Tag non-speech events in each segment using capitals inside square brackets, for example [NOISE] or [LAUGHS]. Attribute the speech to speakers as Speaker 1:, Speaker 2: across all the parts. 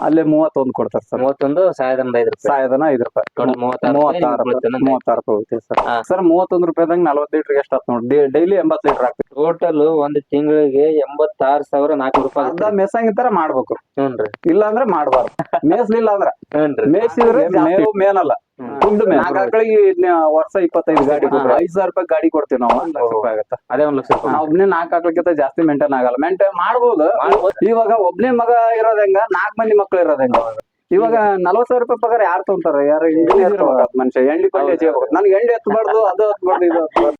Speaker 1: ಅಲ್ಲೇ ಮೂವತ್ತೊಂದು ಕೊಡ್ತಾರೆ ಸರ್.
Speaker 2: ಮೂವತ್ತೊಂದು ಸಾವಿರದ ಐದು ರೂಪಾಯಿ.
Speaker 1: ಸಾಯದನ ಐದು ರೂಪಾಯಿ.
Speaker 2: ಮೂವತ್ತಾರು ರೂಪಾಯಿ
Speaker 1: ಮೂವತ್ತಾರು ರೂಪಾಯಿ. ಹೋಗ್ತೀವಿ ಸರ್. ಸರ್ ಮೂವತ್ತೊಂದು ರೂಪಾಯಿದಾಗ ನಲ್ವತ್ತು ಲೀಟರ್ ಎಷ್ಟು ಆತ್ ನೋಡಿ ಡೈಲಿ ಎಂಬತ್ತು ಲೀಟರ್ ಆಗ್ತದೆ
Speaker 2: ಟೋಟಲ್ ಒಂದು ತಿಂಗಳಿಗೆ ಎಂಬತ್ತಾರು ಸಾವಿರ ನಾಲ್ಕು ರೂಪಾಯಿ
Speaker 1: ಅರ್ಧ
Speaker 2: ಆಗುತ್ತೆ.
Speaker 1: ಮೇಸಂಗಿತರ ಮಾಡ್ಬೇಕು.
Speaker 2: ಹ್ಞೂ
Speaker 1: ಇಲ್ಲ ಅಂದ್ರೆ ಮಾಡಬಾರ್ದು. ಮೇಸ್ಲಿಲ್ಲ ಅಂದ್ರೆ ಮೇಸಿದ್ರೆ ಮೇವು ಮೇನಲ್ಲ. ವರ್ಷ ಇಪ್ಪತ್ತೈದು ಗಾಡಿ ಕೊಡ್ತೀವಿ ಐದ್ ಸಾವಿರ ರೂಪಾಯಿ ಗಾಡಿ ಕೊಡ್ತೀವಿ ನಾವು. ಒಂದ್ ಲಕ್ಷ ರೂಪಾಯಿ ಆಗುತ್ತೆ?
Speaker 2: ಅದೇ ಒಂದ್ ಲಕ್ಷ ರೂಪಾಯಿ.
Speaker 1: ನಾವು ಒಬ್ನೇ ನಾಲ್ಕು ಹಾಕ್ಲಿಕ್ಕಿಂತ ಜಾಸ್ತಿ ಮೇಂಟೈನ್ ಆಗಲ್ಲ. ಮೇಂಟೈನ್ ಮಾಡ್ಬೋದು. ಇವಾಗ ಒಬ್ನೇ ಮಗ ಇರೋದಂಗ ನಾಲ್ಕು ನಾಲ್ಕ್ ಮಂದಿ ಮಕ್ಳು ಇರೋದಂಗ ಹೆಂಗ? ಇವಾಗ ನಲ್ವತ್ ಸಾವಿರ ರೂಪಾಯಿ ಪಗಾರ ಯಾರು ತಗೊಂತಾರ? ಯಾರು ಇಂಜಿನಿಯರ್ ಮನುಷ್ಯ. ಎಂಡಿ ಪಂಡಿ ಹಚ್ಕೋಬೇಕು ನನ್ಗೆ ಎಂಡಿ ಎತ್ತಬಾರ್ದು ಅದು ಹತ್ಬಾರ್ದು ಇದು ಹತ್ಬಾರ್ದು.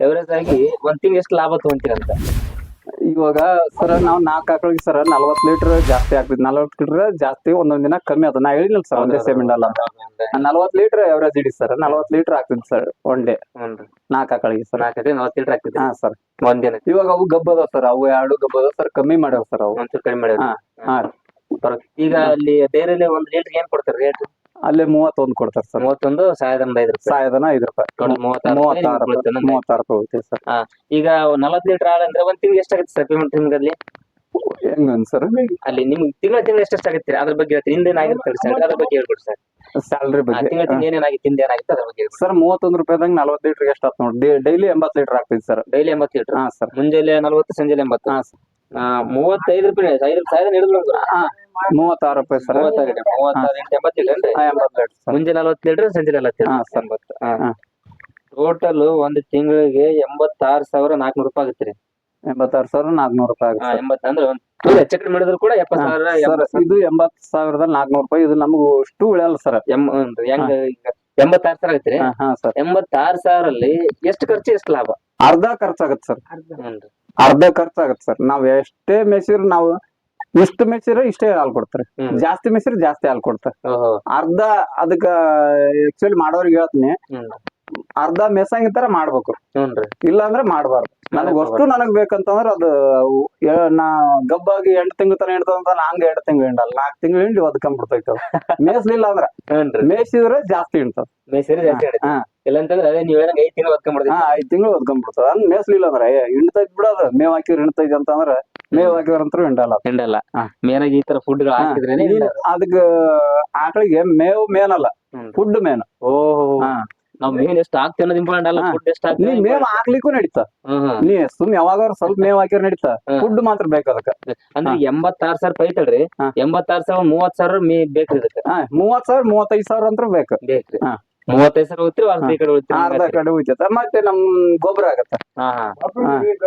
Speaker 2: ಎವರೇಜ್ ಆಗಿ ಒಂದ್ ತಿಂಗ್ ಎಷ್ಟು ಲಾಭ ತಗೊಂತೀರಂತ?
Speaker 1: ಇವಾಗ ಸರ್ ನಾವು ನಾಲ್ಕು ಆಕಳಿಗೆ ಸರ್ ನಲ್ವತ್ ಲೀಟರ್ ಜಾಸ್ತಿ ಆಗ್ತದೆ ನಲ್ವತ್ ಲೀಟರ್ ಜಾಸ್ತಿ ಒಂದೊಂದ್ ದಿನ ಕಮ್ಮಿ ಅದ ನಾ ಹೇಳಿಲ್ಲ ಸರ್ ಒಂದೇ ಸೇಮ್ ಅಂತ. ನಲ್ವತ್ ಲೀಟರ್ ಎವರೇಜ್ ಹಿಡಿ ಸರ್. ನಲ್ವತ್ ಲೀಟರ್ ಆಗ್ತದೆ ಸರ್ ಒನ್ ಡೇ ನಾಲ್ಕು ಆಕಳಿಗೆ ಸರ್.
Speaker 2: ನಾಲ್ಕೈದು ನಲ್ವತ್ ಲೀಟರ್ ಆಗ್ತದೆ.
Speaker 1: ಹಾ ಸರ್.
Speaker 2: ಒಂದಿನ ದಿನ
Speaker 1: ಇವಾಗ ಅವು ಗಬ್ಬದ ಸರ್. ಅವು ಎರಡು ಗಬ್ಬದ ಸರ್. ಕಮ್ಮಿ ಮಾಡ್ಯಾವ ಸರ್ ಅವು.
Speaker 2: ಒಂಚೂರು ಕಡಿಮೆ ಮಾಡ್ಯಾವ
Speaker 1: ಹಾ, ಹಾ.
Speaker 2: ಈಗ ಅಲ್ಲಿ ಬೇರೆ ಒಂದ್ ಲೀಟರ್ ಏನ್ ಕೊಡ್ತಾರೆ ರೇಟ್
Speaker 1: ಅಲ್ಲೇ ಮೂವತ್ತೊಂದು ಕೊಡ್ತಾರೆ ಸರ್.
Speaker 2: ಮೂವತ್ತೊಂದು ಸಾವಿರದ ರೂಪಾಯಿ.
Speaker 1: ಸಾಯದನ ಐದು ರೂಪಾಯಿ.
Speaker 2: ಟೋಟಲ್ ಮೂವತ್ತಾರು ರೂಪಾಯಿ ನಿಮ್ಗೆ
Speaker 1: ಮೂವತ್ತಾರು
Speaker 2: ಬೀಳುತ್ತೆ
Speaker 1: ರೂಪಾಯಿ ಮೂವತ್ತಾರು ರೂಪಾಯಿ ಹೋಗ್ತೀವಿ ಸರ್.
Speaker 2: ಈಗ ನಲವತ್ತು ಲೀಟರ್ ಹಾಲು ಅಂದ್ರೆ ಒಂದ್ ತಿಂಗ್ ಎಷ್ಟಾಗುತ್ತೆ ಸರ್ ಪೇಮೆಂಟ್ ನಿಮ್ಗೆ ಅಲ್ಲಿ
Speaker 1: ಹೆಂಗ್ ಸರ್
Speaker 2: ಅಲ್ಲಿ ನಿಮ್ಗೆ ತಿಂಗಳ ತಿಂಗಳ ಎಷ್ಟು ಆಗುತ್ತೆ ಅದ್ರ ಬಗ್ಗೆ ಹೇಳ್ತೀನಿ. ಹಿಂದೆ ಆಗಿರುತ್ತೆ ಸರ್? ಅದ್ರ ಬಗ್ಗೆ ಹೇಳ್ಬಿಡಿ ಸರ್.
Speaker 1: ಸ್ಯಾಲ್ರಿ ಬಗ್ಗೆ.
Speaker 2: ತಿಂಗಳ ತಿಂಗಳ ಏನೇನಾಗಿತ್ತು ಹಿಂದೆ ಏನಾಗಿತ್ತು ಅದ್ರ ಬಗ್ಗೆ ಹೇಳ್ಬಿಡಿ
Speaker 1: ಸರ್ ಮೂವತ್ತೊಂದು ರೂಪಾಯಿದಾಗ ನಲ್ವತ್ತು ಲೀಟರ್ ಎಷ್ಟು ಆತ್ ನೋಡಿ ಡೈಲಿ ಎಂಬತ್ತು ಲೀಟರ್ ಆಗ್ತದೆ ಸರ್.
Speaker 2: ಡೈಲಿ ಎಂಬತ್ತು ಲೀಟರ್?
Speaker 1: ಹಾ ಸರ್.
Speaker 2: ಮುಂಜಾನೆ ನಲವತ್ತು ಸಂಜೆ ಎಂಬತ್ತು?
Speaker 1: ಹಾ ಸರ್.
Speaker 2: ಆ, ಮೂವತ್ತೈದು ರೂಪಾಯಿ ಐದು ಸಾವಿರ ಹಿಡಿದ್ರು
Speaker 1: ಹಾ ಮೂವತ್ತಾರು ರೂಪಾಯಿ ಸರ್.
Speaker 2: ಮೂವತ್ತಾರು ಮೂವತ್ತಾರು ಎಂಟು ಎಂಬತ್ತು ಲೀಟರ್ ಏನ್ರಿ?
Speaker 1: ಹಾ ಎಂಬತ್ತು ಲೀಟರ್ ಸರ್.
Speaker 2: ಮುಂಜಾನೆ ನಲವತ್ತು ಲೀಟರ್ ಸಂಜೆ ನಲವತ್ತು
Speaker 1: ಹಾ, ಸರ್.
Speaker 2: ಎಂಬತ್ತು.
Speaker 1: ಹಾ.
Speaker 2: ಟೋಟಲ್ ಒಂದು ತಿಂಗಳಿಗೆ ಎಂಬತ್ತಾರು ಸಾವಿರ ನಾಲ್ಕುನೂರು ರೂಪಾಯಿ ಆಗುತ್ತೆ ರೀ.
Speaker 1: ಎಂಬತ್ತಾರು ಸಾವಿರ ನಾಲ್ಕುನೂರು ರೂಪಾಯಿ ಆಗುತ್ತೆ
Speaker 2: ಎಂಬತ್ತು ಅಂದ್ರೆ ಒಂದು ಚೂರು ಹೆಚ್ಚು ಕಡಿಮೆ ಮಾಡಿದ್ರು ಕೂಡ ಎಪ್ಪತ್ತು ಸಾವಿರ
Speaker 1: ಸರ್
Speaker 2: ಎಂಬತ್ತು ಸಾವಿರ.
Speaker 1: ಇದು ಎಂಬತ್ತು ಸಾವಿರದ ನಾಲ್ಕುನೂರು ರೂಪಾಯಿ ಇದು ನಮಗೂ ಅಷ್ಟು ಉಳಿಯಲ್ಲ ಸರ್
Speaker 2: ಎಂ ಹ್ಞೂನ್ರಿ. ಹೆಂಗ ಈಗ ಎಂಬತ್ತಾರು ಸಾವಿರ ಆಗತ್ತೆ ರೀ?
Speaker 1: ಹಾ ಹಾ ಸರ್.
Speaker 2: ಎಂಬತ್ತಾರು ಸಾವಿರಲ್ಲಿ ಎಷ್ಟು ಖರ್ಚು ಎಷ್ಟು ಲಾಭ?
Speaker 1: ಅರ್ಧ ಖರ್ಚಾಗತ್ತೆ ಸರ್.
Speaker 2: ಹ್ಞೂನ್ರಿ
Speaker 1: ಅರ್ಧ ಖರ್ಚಾಗತ್ತೆ ಸರ್. ನಾವ್ ಎಷ್ಟೇ ಮೆಸಿರ್ ನಾವು ಇಷ್ಟು ಮೆಸಿರ ಇಷ್ಟೇ ಹಾಲು ಕೊಡ್ತಾರೆ. ಜಾಸ್ತಿ ಮೆಸಿರ ಜಾಸ್ತಿ ಹಾಲು ಕೊಡ್ತಾರೆ. ಅರ್ಧ ಅದಕ್ಕ ಆಕ್ಚುಲಿ ಮಾಡೋರಿಗೆ ಹೇಳ್ತೀನಿ. ಅರ್ಧ ಮೆಸಂಗಿತರ ಮಾಡ್ಬೇಕು. ಇಲ್ಲ ಅಂದ್ರೆ ಮಾಡಬಾರ್ದು. ನನಗ್ ಅಷ್ಟು ನನಗ್ ಬೇಕಂತಂದ್ರ ಅದು ನಾ ಗಬ್ಬಾಗಿ ಎಂಟು ತಿಂಗಳ ತನ ಹಿಡ್ತಂತ ಹಂಗ ಎರಡು ತಿಂಗಳು ಹಿಂಡಲ್ಲ. ನಾಲ್ಕು ತಿಂಗಳು ಹಿಂಡಿ ಒದ್ಕೊಂಡ್ಬಿಡ್ತೈತೆ ಕಂಬಿಡ್ತೈತ [LAUGHS] ಮೇಯ್ಸ್ಲಿಲ್ಲ ಅಂದ್ರ ಮೇಸಿದ್ರೆ ಜಾಸ್ತಿ ಹಿಂಡ್ತಾವ
Speaker 2: ಮೇಸಿದ್ರೆ ಜಾಸ್ತಿ ಆಗುತ್ತೆ
Speaker 1: ಹಾ.
Speaker 2: ಇಲ್ಲ ಅಂತಂದ್ರೆ ಅದೇ ನೀವು ಐದ್ ತಿಂಗಳು
Speaker 1: ಹಾ
Speaker 2: ಹೊತ್ಕೊಂಡ್ಬಿಡ್ತೀವಿ
Speaker 1: ಐದ್ ತಿಂಗಳು ಒದ್ಕೊಂಡ್ಬಿಡ್ತಾವ ಹಂಗ ಮೇಸ್ಲಿಲ್ಲ ಅಂದ್ರ ಹಿಂಡ್ತೈತ್ ಬಿಡೋದು ಮೇವ್ ಹಾಕಿದ್ರೆ ಹಿಂಡ್ತೈತಿ ಅಂತಂದ್ರ ಮೇವ್ ಹಾಕಿದ್ರಂತ್ರ ಹಿಂಡಲ್ಲ.
Speaker 2: ಹಿಂಡಲ್ಲ. ಮೇನ್ ಆಗಿ ಈ ತರ ಫುಡ್ ಹಾಕಿದ್ರೆ
Speaker 1: ಅದಕ್ಕೆ ಅದಕ್ಕ ಆಕಳಿಗೆ ಮೇವ್ ಮೇನ್ ಅಲ್ಲ ಫುಡ್ ಮೇನ್.
Speaker 2: ಓಹೋ.
Speaker 1: ಹಾ.
Speaker 2: ನಾವ್ ಮೇನ್ ಎಷ್ಟು ಹಾಕ್ತೀವಿ ಅನ್ನೋದು ಇಂಪಾರ್ಟೆಂಟ್ ಅಲ್ಲ. ಫುಡ್ ಎಷ್ಟು
Speaker 1: ನೀ
Speaker 2: ಹಾಕ್ತೀವಿ
Speaker 1: ಮೇವ್ ಹಾಕ್ಲಿಕ್ಕೂ ನಡೀತಾ. ನೀ ಸುಮ್ ಯಾವಾಗ ಸ್ವಲ್ಪ ಮೇವ್ ಹಾಕಿರ್ ನಡೀತಾ. ಫುಡ್ ಮಾತ್ರ ಬೇಕು ಅದಕ್ಕೆ.
Speaker 2: ಅಂದ್ರೆ ಎಂಬತ್ತಾರು ಸಾವಿರ
Speaker 1: ಪೈತಳ್ರಿ.
Speaker 2: ಎಂಬತ್ತಾರು ಸಾವಿರ ಮೂವತ್ ಸಾವಿರ ಮೇ ಬೇಕ್ರಿ ಇದಕ್ಕೆ
Speaker 1: ಹಾ ಮೂವತ್ ಸಾವಿರ ಮೂವತ್ತೈದ್ ಸಾವಿರ ಅಂತ ಬೇಕು.
Speaker 2: ಬೇಕ್ರಿ.
Speaker 1: ಹಾ.
Speaker 2: ಮೂವತ್ತೈದು ಸಾವಿರ ಹೋಗ್ತೀರಿ ಅರ್ಧ ಈ ಕಡೆ ಹೋಗ್ತೀರಿ
Speaker 1: ಮತ್ತೆ. ನಮ್ ಗೊಬ್ಬರ ಆಗತ್ತ.
Speaker 2: ಹಾ ಹಾ.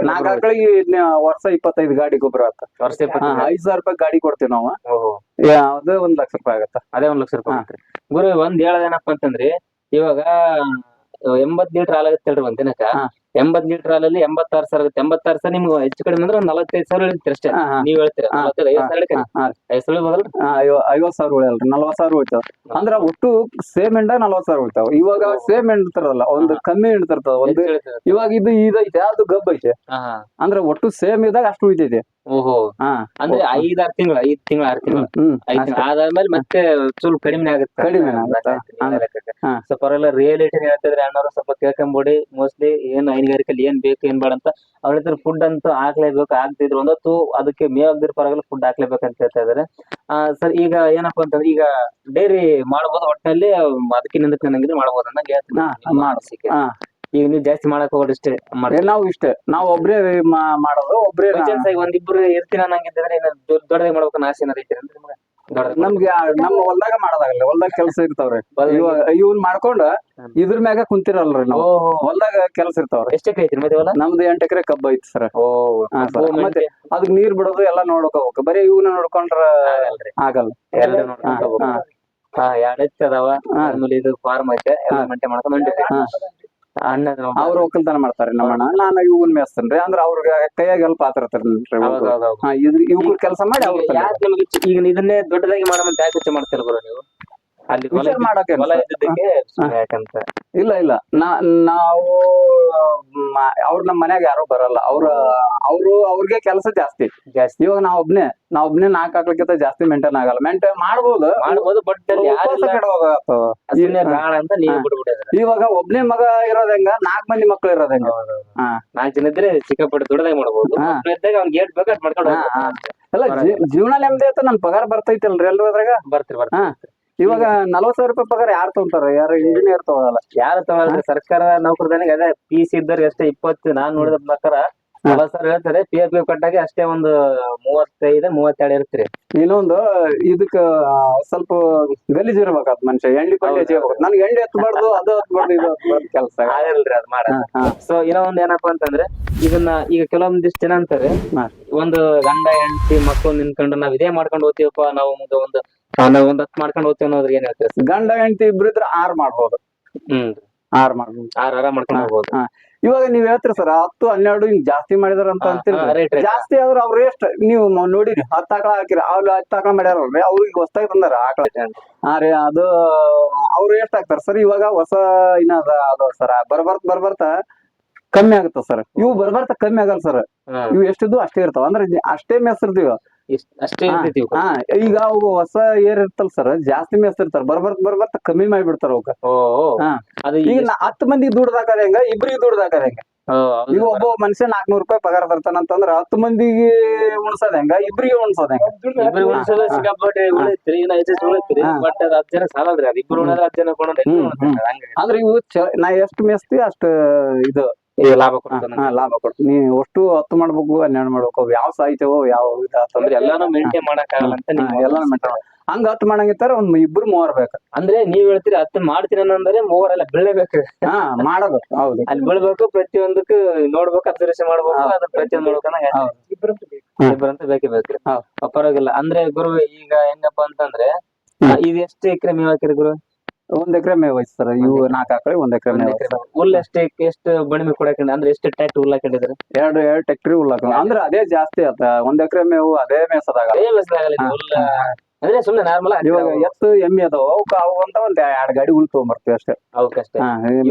Speaker 1: ನಾಲ್ಕು ಆಕಳಿಗೆ ಇದ್ನ ವರ್ಷ ಇಪ್ಪತ್ತೈದು ಗಾಡಿ ಗೊಬ್ಬರ ಆಗತ್ತ
Speaker 2: ವರ್ಷ ಇಪ್ಪತ್ತು
Speaker 1: ಐದ್ ಸಾವಿರ ರೂಪಾಯಿ ಗಾಡಿ ಕೊಡ್ತೀವಿ ನಾವು.
Speaker 2: ಓಹೋ.
Speaker 1: ಯಾವ್ದು ಒಂದ್ ಲಕ್ಷ ರೂಪಾಯಿ ಆಗತ್ತ.
Speaker 2: ಅದೇ ಒಂದ್ ಲಕ್ಷ ರೂಪಾಯಿ
Speaker 1: ಹಾ.
Speaker 2: ಗುರು ಒಂದ್ ಹೇಳೋದೇನಪ್ಪ ಅಂತಂದ್ರಿ ಇವಾಗ ಎಂಬತ್ ಲೀಟರ್ ಹಾಲಾಗತ್ತಲ್ರಿ ಒಂದ್ ದಿನಕ್ಕ?
Speaker 1: ಹಾ.
Speaker 2: ಎಂಬತ್ ಲೀಟರ್ ಹಾಲಲ್ಲಿ ಎಂಬತ್ತಾರು ಸಾವಿರ ಆಗುತ್ತೆ. ಎಂಬತ್ತಾರು ಸಾವಿರ ನಿಮ್ಗೆ ಹೆಚ್ಚು ಕಡಿಮೆ ಅಂದ್ರೆ ಒಂದ್ ನಲವತ್ತೈದು ಸಾವಿರ ಹೇಳ್ತೀರಿ ಅಷ್ಟೇ.
Speaker 1: ಹಾ, ಹಾ.
Speaker 2: ನೀವ್ ಹೇಳ್ತೀರಾ?
Speaker 1: ಹಾ,
Speaker 2: ನಲವತ್ತೈದು ಐವತ್ತು ಸಾವಿರ
Speaker 1: ಹಾ, ಹಾ.
Speaker 2: ಐದು ಸಾವಿರ
Speaker 1: ಐವತ್ ಸಾವಿರ ಉಳಿಯಲ್ರಿ. ನಲ್ವತ್ ಸಾವಿರ ಹೋಯ್ತಾವ ಅಂದ್ರ ಒಟ್ಟು ಸೇಮ್ ಎಂಡ ನಲ್ವತ್ ಸಾವಿರ ಹೋಯ್ತಾವ ಇವಾಗ ಸೇಮ್ ಎಂಡ್ ತರಲ್ಲ ಒಂದು ಕಮ್ಮಿ ಎಂಡ್ತಿರ್ತಾವ ಒಂದು ಇವಾಗ ಇದು ಇದೈತೆ ಅದು ಗಬ್ ಐತೆ. ಅಂದ್ರೆ ಒಟ್ಟು ಸೇಮ್ ಇದ್ದಾಗ ಅಷ್ಟು ಉಳಿತೈತೆ.
Speaker 2: ಓಹೋ.
Speaker 1: ಹಾ.
Speaker 2: ಅಂದ್ರೆ ಐದಾರು ತಿಂಗಳು ಐದ್ ತಿಂಗಳು ಆರ್ ತಿಂಗಳು.
Speaker 1: ಹ್ಮ್
Speaker 2: ಐದ್ ತಿಂಗಳ. ಆದಾದ್ಮೇಲೆ ಮತ್ತೆ ಸ್ವಲ್ಪ ಕಡಿಮೆ ಆಗುತ್ತೆ.
Speaker 1: ಕಡಿಮೆ ಆಗುತ್ತೆ. ಹಾ. ಹಾ.
Speaker 2: ಸೊ ಪರವಾಗಿಲ್ಲ ರಿಯಾಲಿಟಿ ಹೇಳ್ತಿದ್ರೆ ಅಣ್ಣವ್ರು ಸ್ವಲ್ಪ ಕೇಳ್ಕೊಂಬಿಡಿ. ಮೋಸ್ಟ್ಲಿ ಏನ್ ಹೈನುಗಾರಿಕೆಯಲ್ಲಿ ಏನ್ ಬೇಕು ಏನ್ ಬೇಡ ಅಂತ ಅವ್ರ ಫುಡ್ ಅಂತೂ ಹಾಕ್ಲೇಬೇಕು ಆಗ್ತಿದ್ರು ಒಂದೊತ್ತು ಅದಕ್ಕೆ ಮೇವ್ ಆಗದಿರ ಪರವಾಗಿಲ್ಲ ಫುಡ್ ಹಾಕ್ಲೇಬೇಕು ಅಂತ ಹೇಳ್ತಾ ಇದಾರೆ ಆ ಸರ್ ಈಗ ಏನಪ್ಪಾ ಅಂತಂದ್ರೆ ಈಗ ಡೈರಿ ಮಾಡಬಹುದು ಒಟ್ಟಿನಲ್ಲಿ ಅದಕ್ಕಿಂತ ನಂಗಿದ್ರೆ ಮಾಡಬಹುದು ಅನ್ನಂಗೆ ಹೇಳ್ತೀನಿ. ಈಗ ನೀವು ಜಾಸ್ತಿ ಮಾಡಕ್ ಹೋಗೋದು ಇಷ್ಟೇ
Speaker 1: ಮಾಡಿ ನಾವು ಇಷ್ಟೇ. ನಾವು ಒಬ್ರೇ ಮಾಡೋದು ಒಬ್ರೇ
Speaker 2: ಒಂದಿಬ್ರು ಇರ್ತೀನಿ ಅನ್ನಂಗಿದ್ರೆ ಏನಾದ್ರು ದೊಡ್ಡ ದೊಡ್ಡದಾಗಿ ಮಾಡ್ಬೇಕು ಆಸೆ ಏನಾರ ಐತಿ ಅಂದ್ರೆ ನಿಮ್ಗೆ?
Speaker 1: ನಮ್ಗೆ ನಮ್ಮ ಹೊಲ್ದಾಗ ಮಾಡೋದಾಗಲ್ಲ ಹೊಲ್ದಾಗ ಕೆಲಸ ಇರ್ತಾವ್ರಿ.
Speaker 2: ಇವನ್
Speaker 1: ಇವ ಇವ್ನ್ ಮಾಡ್ಕೊಂಡ ಇದ್ರ ಮ್ಯಾಗ ಕುಂತಿರಲ್ರಿ ನಾವು. ಹೊಲ್ದಾಗ ಕೆಲಸ ಇರ್ತಾವ್ರಿ.
Speaker 2: ಎಷ್ಟೇ ಐತ್ರಿ ಮತ್ತೆ ಹೊಲ
Speaker 1: ನಮ್ದು ಎಂಟ್ ಎಕರೆ ಕಬ್ಬ ಐತಿ ಸರ್.
Speaker 2: ಓ
Speaker 1: ಹಾ. ಮತ್ತೆ
Speaker 2: ಮೆಂತೆ
Speaker 1: ಅದಕ್ ನೀರ್ ಬಿಡೋದು ಎಲ್ಲಾ ನೋಡ್ಕೋಬೇಕು. ಬರೀ ಇವನ್ನ ನೋಡ್ಕೊಂಡ್ರ
Speaker 2: ಆಗಲ್ರಿ.
Speaker 1: ಆಗಲ್ಲ.
Speaker 2: ನೋಡ್ಕೊಂಡ್
Speaker 1: ಹಾ,
Speaker 2: ಹೋಗ್ಬೇಕು.
Speaker 1: ಹಾ.
Speaker 2: ಹಾ ಎರಡ್ ಎತ್ತು ಅದಾವ. ಆಮೇಲೆ ಇದು ಫಾರ್ಮ್ ಐತೆ. ಎಲ್ಲ
Speaker 1: ಹಾ.
Speaker 2: ಮಂಟೆ ಮಾಡ್ಕೊಂಡ್
Speaker 1: ಹಾ.
Speaker 2: ಅಣ್ಣ
Speaker 1: ಅವ್ರ ಒಕ್ಕಲ್ತನ ಮಾಡ್ತಾರೆ ನಮ್ಮಣ್ಣ. ನಾನು ಇವನ್ ಮೇಸ್ತೇನ್ರಿ ಅಂದ್ರ ಅವ್ರ ಕೈಯಾಗ ಹೆಲ್ಪ್ ಹಾ ಇದ್ರ ಇವ್ರ ಕೆಲಸ ಮಾಡಿ ಅವ್ರ
Speaker 2: ಈಗ ಇದನ್ನೇ ದೊಡ್ಡದಾಗಿ ಮಾಡಮಂತ ಯಾಕೆ ಯೋಚನೆ ಮಾಡ್ತೀರ ಗುರು ನೀವು? ಅಲ್ಲಿ ಹೊಲ
Speaker 1: ವಿಚಾರ
Speaker 2: ಇದ್ದ-
Speaker 1: ಮಾಡಕ್ಕೆ
Speaker 2: ಹೊಲ ಇದ್ದಕ್ಕೆ ಸುಮ್ನೆ ಯಾಕಂತ
Speaker 1: ಇಲ್ಲ ಇಲ್ಲ. ನಾ ನಾವು ಮ- ಅವ್ರ ನಮ್ ಮನ್ಯಾಗ ಯಾರು ಬರಲ್ಲ. ಅವ್ರ ಅವ್ರು ಅವ್ರಿಗೆ ಕೆಲಸ ಜಾಸ್ತಿ.
Speaker 2: ಜಾಸ್ತಿ.
Speaker 1: ಇವಾಗ ನಾವ್ ಒಬ್ನೇ ನಾ ಒಬ್ನೇ ನಾಕ್ ಹಾಕ್ಲಿಕ್ಕಿಂತ ಜಾಸ್ತಿ ಮೇಂಟೈನ್ ಆಗಲ್ಲ. ಮೇಂಟೈನ್ ಮಾಡ್ಬೋದು.
Speaker 2: ಮಾಡ್ಬೋದು ಬಟ್ ಅಲ್ಲಿ
Speaker 1: ಉಪವಾಸ
Speaker 2: ಯಾರಿಲ್ಲ.
Speaker 1: ಕೆಡೋಗಾಗ್ತದ.
Speaker 2: ಸುಮ್ನೆ ಬೇಡ ಅಂತ ನೀವು
Speaker 1: ಹಾ.
Speaker 2: ಬಿಡ್ಬಿಟ್ಟಿದ್ರ
Speaker 1: ಇವಾಗ ಒಬ್ನೇ ಮಗ ಇರೋದಂಗ ಹೆಂಗ? ನಾಲ್ಕ್ ಮಂದಿ ಮಕ್ಳು ಇರೋದಂಗ ಹೆಂಗ? ಹಾ.
Speaker 2: ನಾಲ್ಕು ಜನ ಇದ್ರೆ ಸಿಕ್ಕಾಪಟ್ಟೆ ದೊಡ್ಡದಾಗ ಮಾಡ್ಬೋದು.
Speaker 1: ಹಾ.
Speaker 2: ಇದ್ದಾಗ ಗೇಟ್ ಬೇಕು ಅದ್ ಮಾಡ್ಕೊಂಡು
Speaker 1: ಹಾ,
Speaker 2: ಹೋಗ್ಬೇಕು
Speaker 1: ಅಲ್ಲ ಜೀ- ಜೀವನ ನೆಮ್ಮದಿ ಆಯ್ತು ನನ್ ಪಗಾರ ಬರ್ತೈತಲ್ರಿ ಎಲ್ರು ಅದ್ರಾಗ?
Speaker 2: ಬರ್ತೀರಿ ಬರ್ತೀರಿ
Speaker 1: ಹಾ. ಇವಾಗ ನಲ್ವತ್ ಸಾವಿರ ರೂಪಾಯಿ ಪಗಾರ ಯಾರು ತಗೊಂತಾರ? ಯಾರು ಇಂಜಿನಿಯರ್ ತಗೋಲ್ಲ
Speaker 2: ಯಾರು ತಗೊಳ್ರಿ ಸರ್ಕಾರ ನೌಕರದಾನಿಗೆ ಅದೇ ಪಿ ಸಿ ಇದ್ದವ್ರಿಗೆ ಅಷ್ಟೇ ಇಪ್ಪತ್ತು. ನಾನ್ ನೋಡಿದ ಪ್ರಕಾರ ನಲ್ವತ್ ಸಾವಿರ ಹೇಳ್ತಾರೆ. ಪಿ ಎಫ್ ಕಟ್ಟಾಗಿ ಅಷ್ಟೇ ಒಂದು ಮೂವತ್ತೈದು ಮೂವತ್ತೆರಡು ಇರ್ತೀರಿ.
Speaker 1: ಇನ್ನೊಂದು ಇದಕ್ಕ ಸ್ವಲ್ಪ ಗಲೀಜ್ ಇರ್ಬೇಕಾತ್ ಮನುಷ್ಯ. ಎಂಡಿ ಕಾಲೇಜ್ ನನ್ಗೆ ಎಂಡಿ ಹತ್ಬಾರ್ದು ಅದು ಹತ್ಬಾರ್ದು ಇದು ಹತ್ಬಾರ್ದು ಕೆಲಸ.
Speaker 2: ಆಗಲ್ರಿ ಅದ್ ಮಾಡ. ಸೊ ಇನ್ನೂ ಒಂದ್ ಏನಪ್ಪಾ ಅಂತಂದ್ರೆ ಇದನ್ನ ಈಗ ಕೆಲವೊಂದಿಷ್ಟು ಜನ ಅಂತಾರೆ. ಒಂದು ಗಂಡ ಹೆಂಡತಿ ಮಕ್ಕಳು ನಿಂತ್ಕೊಂಡು ನಾವ್ ಇದೇ ಮಾಡ್ಕೊಂಡು ಹೋಗ್ತೀವಪ್ಪ ನಾವು ಮುಂದೆ ಒಂದು ನಾವ್ ಒಂದ್ ಹತ್ತು ಮಾಡ್ಕೊಂಡು ಹೋಗ್ತೀವಿ ಅನ್ನೋದ್ರ ಏನ್ ಹೇಳ್ತೀರಿ
Speaker 1: ಗಂಡ ಹೆಂಡತಿ ಇಬ್ರು ಇದ್ರೆ ಆರ್ ಮಾಡ್ಬೋದು.
Speaker 2: ಹ್ಮ್.
Speaker 1: ಆರ್ ಮಾಡ್ಬೋದು.
Speaker 2: ಆರ್ ಆರ ಮಾಡ್ಕೊಂಡು ಹೋಗ್ಬೋದು.
Speaker 1: ಹಾ. ಇವಾಗ ನೀವ್ ಹೇಳ್ತೀರ ಸರ್ ಹತ್ತು ಹನ್ನೆರಡು ಹಿಂಗ್ ಜಾಸ್ತಿ ಮಾಡಿದಾರ ಅಂತ ಅಂತೀರಿ ಜಾಸ್ತಿ ಆದ್ರ ಅವ್ರ ಎಷ್ಟ್ ನೀವು ಮ- ನೋಡಿರಿ ಹತ್ತು ಆಕಳ ಹಾಕಿರಿ ಅವ್ರು ಹತ್ತು ಆಕಳ ಮಾಡ್ಯಾರಲ್ರಿ ಅವ್ರಿಗೆ ಹೊಸ್ದಾಗಿ ತಂದಾರ ಆಕಳ. ಹಾ ರೀ ಅದು ಅವ್ರು ಎಷ್ಟ್ ಹಾಕ್ತಾರ ಸರ್. ಇವಾಗ ಹೊಸ ಏನದ ಅದ ಸರ್ ಬರ್ಬರ್ತ ಬರ್ಬರ್ತ ಕಮ್ಮಿ ಆಗುತ್ತ ಸರ್? ಇವು ಬರ್ಬರ್ತ ಕಮ್ಮಿ ಆಗಲ್ಲ ಸರ್. ಇವು ಎಷ್ಟಿದ್ವು ಅಷ್ಟೇ ಇರ್ತಾವ. ಅಂದ್ರೆ ಅಷ್ಟೇ ಅಷ್ಟೇ ಮೆಸ್ತಿರ್ತೀವಿ
Speaker 2: ಅಷ್ಟೇ ಇರ್ತೈತಿ ಇವ್ಕ.
Speaker 1: ಹಾ ಈಗ ಅವು ಹೊಸ ಏರ್ ಇರ್ತಲ್ ಸರ್ ಜಾಸ್ತಿ ಮೆಸ್ತಿರ್ತಾರ ಬರ್ಬರ್ತ ಬರ್ಬರ್ತ ಕಮ್ಮಿ ಮಾಡಿಬಿಡ್ತಾರ ಅವಕ್ಕ
Speaker 2: ಓ ಓ.
Speaker 1: ಹಾ.
Speaker 2: ಅದು
Speaker 1: ಈಗ ನಾ ಹತ್ತು ಮಂದಿ ದುಡ್ದಾಕದ ಹೆಂಗ? ಇಬ್ರಿಗೆ ದುಡ್ದಾಕದ ಹೆಂಗ? ಈಗ ಒಬ್ಬ ಮನುಷ್ಯ ನಾಲ್ಕನೂರು ರೂಪಾಯಿ ಪಗಾರ ಬರ್ತಾನ ಅಂತಂದ್ರ ಹತ್ತು ಮಂದಿಗೆ ಉಣ್ಸೋದ್ ಹೆಂಗ? ಇಬ್ರಿಗೆ ಉಣ್ಸೋದ್ ಹೆಂಗ?
Speaker 2: ಇಬ್ರು ಉಳಿಸೋದು ಸಿಕ್ಕಾಪಟ್ಟೆ ಉಳಿತ್ರಿ ಇನ್ನ ಹೆಚ್ಚು ಉಳಿತ್ರಿ
Speaker 1: ಹಾ.
Speaker 2: ಬಟ್ ಅದ್ ಹತ್ತು ಜನ ಸಾಲಲ್ರಿ ಅದ್ ಇಬ್ರು ಉಳಿದ್ರೆ ಹತ್ತು ಜನ ಕೊಂಡ್ರೆ
Speaker 1: ಹ್ಮ್, ಹ್ಮ್.
Speaker 2: ಹಂಗ.
Speaker 1: ಅಂದ್ರೆ ಇವು ಚ- ನಾ ಎಷ್ಟು ಮೇಸ್ತಿ ಅಷ್ಟು ಇದು.
Speaker 2: ಲಾಭ
Speaker 1: ಕೊಡ್ತಾನೆ
Speaker 2: ಕೊಡ್ತಾನ
Speaker 1: ಹಾ, ಲಾಭ ಕೊಡ್ತು ನೀ ಅಷ್ಟು ಹತ್ತು ಮಾಡ್ಬೇಕು ಹನ್ನೆರಡು ಮಾಡ್ಬೇಕು. ಅವು ಯಾವ ಸಾಯ್ತೇವೋ ಯಾವ
Speaker 2: ಅಂದ್ರೆ ಎಲ್ಲಾನು ಮೇಂಟೈನ್ ಮಾಡಕ್ ಆಗಲ್ಲ ಅಂತ ನೀವು
Speaker 1: ಎಲ್ಲಾನು ಹಂಗ ಹತ್ತು ಮಾಡಂಗಿತ್ತಾರ ಒಂದ್ ಇಬ್ರು ಮೂವರ್ ಬೇಕ.
Speaker 2: ಅಂದ್ರೆ ನೀವ್ ಹೇಳ್ತೀರಿ ಹತ್ತು ಮಾಡ್ತೀನಿ ಅಂದ್ರೆ ಎಲ್ಲ ಬೀಳಬೇಕು
Speaker 1: ಹಾ ಮಾಡಬೇಕು ಹೌದು.
Speaker 2: ಅಲ್ಲಿ ಬೀಳ್ಬೇಕು ಪ್ರತಿಯೊಂದಕ್ಕೂ ನೋಡ್ಬೇಕು ಅಬ್ಸರ್ವೇಷನ್ ಮಾಡ್ಬೇಕು. ಅದ್ರ ಪ್ರತಿಯೊಂದು ನೋಡ್ಕೊಂಡಾಗ ಇಬ್ಬರಂತ ಬೇಕೇ? ಬೇಕ್ರಿ ಪರವಾಗಿಲ್ಲ. ಅಂದ್ರೆ ಗುರು ಈಗ ಹೆಂಗಪ್ಪ ಅಂತಂದ್ರೆ. ಇದು ಎಷ್ಟು ಎಕರೆ ಮೇವ್ ಹಾಕಿರಿ ಗುರು?
Speaker 1: ಒಂದ್ ಎಕರೆ ಮೇವ್ ಐತಿ ಸರ್. ಇವು ನಾಲ್ಕು ಆಕಳಿ ಒಂದ್ ಎಕರೆ ಮೇವ್.
Speaker 2: ಹುಲ್ ಎಷ್ಟು ಎಷ್ಟು ಬಣಿಮೆ ಕೊಡಾಕಂಡ ಅಂದ್ರೆ ಎಷ್ಟು ಟ್ಯಾಕ್ಟ್ ಹುಲ್ ಹಾಕೊಂಡಿದ್ರೆ?
Speaker 1: ಎರಡು ಎರಡು ಟ್ಯಾಕ್ಟ್ರಿ ಹುಲ್ಲಾಕ ಅಂದ್ರೆ ಅದೇ ಜಾಸ್ತಿ ಆತ. ಒಂದ್ ಎಕರೆ ಮೇವು ಅದೇ ಮೇಸದಾಗ
Speaker 2: ಅದೇ ಹುಲ್ಲ ಅಂದ್ರೆ ಸುಮ್ನೆ ನಾರ್ಮಲ್
Speaker 1: ಇವಾಗ ಎತ್ತು ಎಮ್ಮಿ ಅದಾವ. ಅವಕ್ಕ ಅವು ಅಂತ ಒಂದ್ ಎರಡ್ ಗಾಡಿ ಹುಲ್ ತಗೊಂಬರ್ತೀವಿ ಅಷ್ಟೇ.
Speaker 2: ಅವಕ್ಕಷ್ಟೇ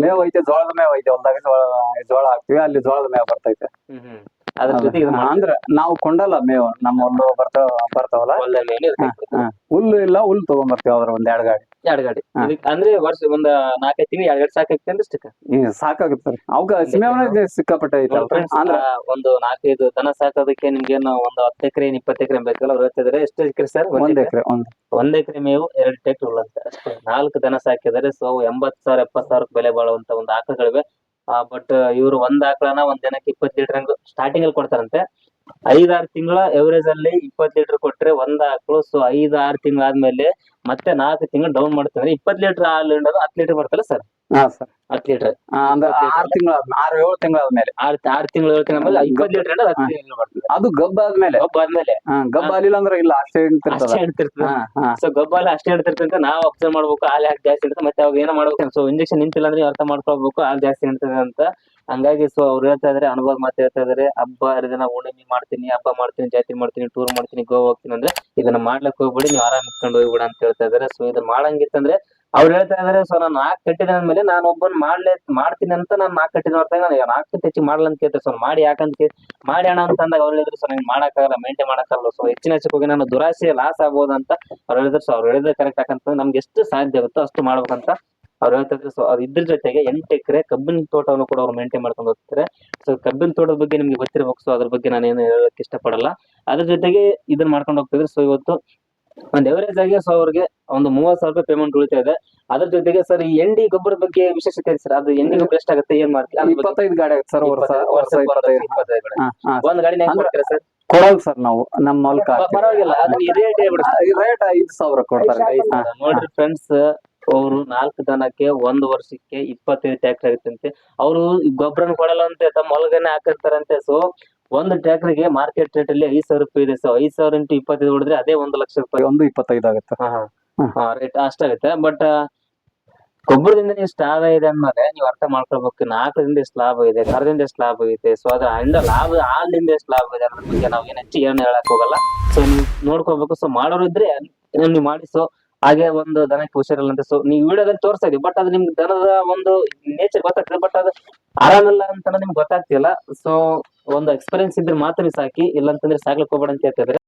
Speaker 1: ಮೇವ್ ಐತೆ ಜೋಳದ ಮೇವ್ ಐತೆ ಹೊಲ್ದಾಗ ಜೋಳ ಜೋಳ ಹಾಕ್ತಿವಿ ಅಲ್ಲಿ ಜೋಳದ ಮೇವ್ ಬರ್ತೈತೆ.
Speaker 2: ಅದ್ರ ಜೊತೆಗೆ
Speaker 1: ಅಂದ್ರ ನಾವು ಕೊಂಡಲ್ಲ ಮೇವು. ನಮ್ಮ ಹುಲ್ಲು ಬರ್ತಾವ ಬರ್ತಾವಲ್ಲ. ಹುಲ್ಲು ಇಲ್ಲ ಹುಲ್ಲು ತಗೊಂಬರ್ತೀವಿ ಅದ್ರ ಒಂದ್ ಎರಡ್ ಗಾಡಿ.
Speaker 2: ಎರಡ್ ಗಾಡಿ. ಇದಕ್ ಅಂದ್ರೆ ವರ್ಷ ಒಂದ್ ನಾಲ್ಕೈದು ತಿಂಗಳು ಎರಡ್ ಗಾಡಿ ಸಾಕಾಗ್ತದೆ ಅಂದ್ರೆ ಇಷ್ಟಕ್ಕ
Speaker 1: ಈಗ ಸಾಕಾಗುತ್ತೆ ಅವಕ್ಕ ಹಸಿಮೇವನ ಸಿಕ್ಕಾಪಟ್ಟೆ ಅಂದ್ರ
Speaker 2: ಒಂದು ನಾಲ್ಕೈದು ದನ ಸಾಕೋದಕ್ಕೆ ನಿಮ್ಗೇನು ಒಂದು ಹತ್ತು ಎಕರೆ ಇಪ್ಪತ್ತು ಎಕರೆ ಬೇಕಲ್ಲ ಅವ್ರು ಹೇಳ್ತಿದ್ರೆ. ಎಷ್ಟು ಎಕರೆ ಸರ್?
Speaker 1: ಒಂದ್ ಎಕರೆ? ಒಂದ್.
Speaker 2: ಒಂದ್ ಎಕರೆ ಮೇವು ಎರಡು ಹುಲ್ಲು ಅಂತ ನಾಲ್ಕು ದನ ಸಾಕಿದರೆ ಸೊ ಎಂಬತ್ ಸಾವಿರ ಎಪ್ಪತ್ ಸಾವಿರ ಬೆಲೆ ಬಾಳುವಂತ ಒಂದು ಆಕಳುಗಳಿವೆ. ಬಟ್ ಇವರು ಒಂದ್ ಆಕಳನ ಒಂದ್ ದಿನಕ್ಕೆ ಇಪ್ಪತ್ತು ಲೀಟರ್ ಹಂಗ ಸ್ಟಾರ್ಟಿಂಗ್ ಅಲ್ಲಿ ಕೊಡ್ತಾರಂತೆ. ಐದಾರು ತಿಂಗಳ ಎವರೇಜ್ ಅಲ್ಲಿ ಇಪ್ಪತ್ ಲೀಟರ್ ಕೊಟ್ರೆ ಒಂದ್ ಆಕಳು. ಸೊ ಐದ್ ಆರು ತಿಂಗಳಾದ್ಮೇಲೆ ಮತ್ತೆ ನಾಲ್ಕು ತಿಂಗಳು ಡೌನ್ ಮಾಡ್ತಾರೆ ಇಪ್ಪತ್ ಲೀಟರ್ ಹಾಲು ಹಿಂಡೋದು ಹತ್ತು ಲೀಟರ್ ಬರ್ತಲ್ಲ ಸರ್
Speaker 1: ಹಾ ಸರ್
Speaker 2: ಹತ್ತು ಲೀಟರ್
Speaker 1: ಅಂದ್ರೆ ಆರ್ ತಿಂಗಳ ಆರು ಏಳು ತಿಂಗಳಾದ್ಮೇಲೆ
Speaker 2: ಆರ್ ಆರು ತಿಂಗಳು ಏಳು ತಿಂಗಳ ಮೇಲೆ ಇಪ್ಪತ್ ಲೀಟರ್ ಹಿಂಡೋದು ಹತ್ತು ಲೀಟರ್ ಬರ್ತದೆ.
Speaker 1: ಅದು ಗಬ್ಬ ಆದ್ಮೇಲೆ.
Speaker 2: ಗಬ್ಬ ಆದ್ಮೇಲೆ.
Speaker 1: ಹಾ ಗಬ್ಬ ಆಲಿಲ್ಲ ಅಂದ್ರೆ ಇಲ್ಲ ಅಷ್ಟೇ ಇರ್ತಿರ್ತದ
Speaker 2: ಅಷ್ಟೇ ಹಿಡ್ತಿರ್ತದೆ
Speaker 1: ಹಾ ಹಾ.
Speaker 2: ಸೊ ಗಬ್ಬಾಲ ಅಷ್ಟೇ ಹಿಡ್ತಿರ್ತಂತ ನಾವು ಅಬ್ಸರ್ವ್ ಮಾಡ್ಬೇಕು ಹಾಲು ಯಾಕೆ ಜಾಸ್ತಿ ಇರ್ತದೆ ಮತ್ತೆ ಅವಾಗ ಏನೋ ಮಾಡ್ಬೇಕು. ಸೊ ಇಂಜೆಕ್ಷನ್ ನಿಂತಿಲ್ಲ ಅಂದ್ರೆ ಅರ್ಥ ಮಾಡ್ಕೊಳ್ಬೇಕು ಹಾಲು ಜಾಸ್ತಿ ಇರ್ತದೆ ಅಂತ ಹಂಗಾಗಿ ಸೊ ಅವ್ರು ಹೇಳ್ತಾ ಇದಾರೆ ಅನುಭವ ಮಾತು ಹೇಳ್ತಾ ಇದಾರೆ, ಹಬ್ಬ ಹರಿದಿನ ಹುಣ್ಣಿಮೆ ಮಾಡ್ತೀನಿ, ಹಬ್ಬ ಮಾಡ್ತೀನಿ, ಜಾತ್ರೆ ಮಾಡ್ತೀನಿ ಟೂರ್ ಮಾಡ್ತೀನಿ, ಗೋವಾ ಹೋಗ್ತೀನಿ ಅಂದ್ರೆ ಇದನ್ನ ಮಾಡ್ಲಕ್ ಹೋಗ್ಬಿಡಿ, ನೀವು ಆರಾಮ್ ಇಟ್ಕೊಂಡು ಹೋಗ್ಬಿಡ ಅಂತ ಹೇಳ್ತಾ ಇದಾರೆ. ಸೊ ಇದನ್ನ ಮಾಡಂಗಿತ್ತಂದ್ರೆ ಅವ್ರು ಹೇಳ್ತಾ ಇದಾರೆ ಸೊ ನಾನು ನಾಲ್ಕು ಕಟ್ಟಿದ ಮೇಲೆ ನಾನು ಒಬ್ಬನ್ ಮಾಡ್ಲೇ, ಮಾಡ್ತೀನಿ ಅಂತ ನಾನು ನಾಲ್ಕು ಕಟ್ಟಿದ ಹೊರತಾಗ ನಾನು ನಾಲ್ಕು ಹೆಚ್ಚು ಮಾಡಲ್ಲ ಅಂತ ಕೇಳ್ತಾರೆ. ಸೊ ಮಾಡಿ ಯಾಕಂತ ಮಾಡಿ ಅಣ್ಣ ಅಂತ ಅಂದಾಗ ಅವ್ರು ಹೇಳಿದ್ರು ಸೊ ನಂಗೆ ಮಾಡಕ್ಕಾಗಲ್ಲ ಮೇಂಟೈನ್ ಮಾಡಕ್ಕಾಗಲ್ಲ ಸೊ ಹೆಚ್ಚಿನ ಹೆಚ್ಚಕ್ಕೆ ಹೋಗಿ ನಾನು ದುರಾಸೆ ಲಾಸ್ ಆಗ್ಬೋದು ಅಂತ ಅವ್ರು ಹೇಳಿದ್ರು. ಸೊ ಅವ್ರು ಹೇಳಿದ್ರೆ ಕರೆಕ್ಟ್ ಯಾಕಂತಂದ್ರೆ ನಮ್ಗೆ ಎಷ್ಟು ಸಾಧ್ಯ ಆಗುತ್ತೋ ಅಷ್ಟು ಮಾಡ್ಬೇಕಂತ ಅವ್ರು ಹೇಳ್ತಾರೆ ಸೊ ಅದ್ ಇದ್ರ ಜೊತೆಗೆ ಎಂಟು ಎಕರೆ ಕಬ್ಬಿನ ತೋಟವನ್ನು ಕೂಡ ಅವ್ರು ಮೇಂಟೈನ್ ಮಾಡ್ಕೊಂಡು ಹೋಗ್ತಾರೆ ಸೊ ಕಬ್ಬಿನ ತೋಟದ ಬಗ್ಗೆ ನಿಮ್ಗೆ ಗೊತ್ತಿರ್ಬೇಕು. ಸೊ ಅದ್ರ ಬಗ್ಗೆ ನಾನು ಏನು ಹೇಳಕ್ ಇಷ್ಟಪಡಲ್ಲ. ಅದ್ರ ಜೊತೆಗೆ ಇದನ್ನ ಮಾಡ್ಕೊಂಡು ಹೋಗ್ತಿದ್ರು. ಸೊ ಇವತ್ತು ಒಂದ್ ಎವರೇಜ್ ಆಗಿ ಸೊ ಅವ್ರಿಗೆ ಒಂದು ಮೂವತ್ ಸಾವಿರ ರೂಪಾಯಿ ಪೇಮೆಂಟ್ ಉಳಿತಾ ಇದೆ. ಅದ್ರ ಜೊತೆಗೆ ಸರ್ ಈ ಎಂಡಿ ಗೊಬ್ಬರದ ಬಗ್ಗೆ ವಿಶೇಷತೆ ಸರ್ ಅದು ಎಂಡಿ ಗೊಬ್ಬರ ಎಷ್ಟಾಗುತ್ತೆ? ಏನ್ ಮಾಡ್ತೀವಿ
Speaker 1: ಇಪ್ಪತ್ತೈದು ಗಾಡಿ ಆಗುತ್ತೆ ಸರ್ ವರ್ಷ ವರ್ಷ
Speaker 2: ಒಂದು ಗಾಡಿ. ಹೆಂಗ್ ಸರ್
Speaker 1: ಕೊಡಲ್ ಸರ್ ನಾವು ನಮ್ಮ ಮೂಲಕ
Speaker 2: ಪರವಾಗಿಲ್ಲ ರೇಟ್
Speaker 1: ಐದು ಸಾವಿರ ಕೊಡ್ತಾರೆ.
Speaker 2: ನೋಡ್ರಿ ಫ್ರೆಂಡ್ಸ್ ಅವರು ನಾಲ್ಕು ದನಕ್ಕೆ ಒಂದ್ ವರ್ಷಕ್ಕೆ ಇಪ್ಪತ್ತೈದು ಟ್ಯಾಕ್ಟರ್ ಆಗುತ್ತಂತೆ ಅವರು ಗೊಬ್ಬರನ ಕೊಡಲ್ಲ ಅಂತೆ ತಮ್ಮ ಹೊಲಗನೆ ಹಾಕಿರ್ತಾರಂತೆ ಸೊ ಒಂದು ಟ್ರ್ಯಾಕ್ಟರ್ಗೆ ಮಾರ್ಕೆಟ್ ರೇಟ್ ಅಲ್ಲಿ ಐದ್ ಸಾವಿರ ರೂಪಾಯಿ ಇದೆ. ಸೊ ಐದ್ ಸಾವಿರ ಇಂಟು ಇಪ್ಪತ್ತೈದು ಹೊಡೆದ್ರೆ ಅದೇ ಒಂದು ಲಕ್ಷ ರೂಪಾಯಿ.
Speaker 1: ಒಂದು ಇಪ್ಪತ್ತೈದು ಆಗುತ್ತೆ.
Speaker 2: ರೇಟ್ ಅಷ್ಟಾಗುತ್ತೆ ಬಟ್ ಗೊಬ್ಬರದಿಂದ ಎಷ್ಟು ಆದಾಯ ಇದೆ ಅಂದ್ಮೇಲೆ ನೀವು ಅರ್ಥ ಮಾಡ್ಕೊಳ್ಬೇಕು. ನಾಲ್ಕರಿಂದ ಎಷ್ಟು ಲಾಭ ಇದೆ ಕರದಿಂದ ಎಷ್ಟು ಲಾಭ ಇದೆ. ಸೊ ಅದ್ರ ಅಂದ ಲಾಭ ಹಾಲಿಂದ ಎಷ್ಟು ಲಾಭ ಇದೆ ಅನ್ನೋದ್ರ ಬಗ್ಗೆ ನಾವು ಏನ್ ಹೆಚ್ಚು ಏನು ಹೇಳಕ್ ಹೋಗಲ್ಲ. ಸೊ ನೀವು ನೋಡ್ಕೋಬೇಕು ಸೊ ಮಾಡೋರು ಇದ್ರೆ ನೀವು ಮಾಡಿ. ಸೊ ಹಾಗೆ ಒಂದು ದನಕ್ಕೆ ಹುಷಾರಿಲ್ಲ ಅಂತ ಸೊ ನೀವು ವಿಡಿಯೋದಲ್ಲಿ ತೋರಿಸ್ತಾ ಇದೀವಿ ಬಟ್ ಅದು ನಿಮ್ಗೆ ದನದ ಒಂದು ನೇಚರ್ ಗೊತ್ತಾಗ್ತದೆ. ಬಟ್ ಅದು ಆರಾಮಿಲ್ಲ ಅಂತ ನಿಮ್ಗೆ ಗೊತ್ತಾಗ್ತಿಲ್ಲ. ಸೊ ಒಂದು ಎಕ್ಸ್ಪೀರಿಯನ್ಸ್ ಇದ್ರೆ ಮಾತ್ರ ಸಾಕಿ ಇಲ್ಲ ಅಂತಂದ್ರೆ ಸಾಕ್ಲಿಕ್ಕೆ ಹೋಗ್ಬೇಡ ಅಂತ ಹೇಳ್ತಿದ್ರೆ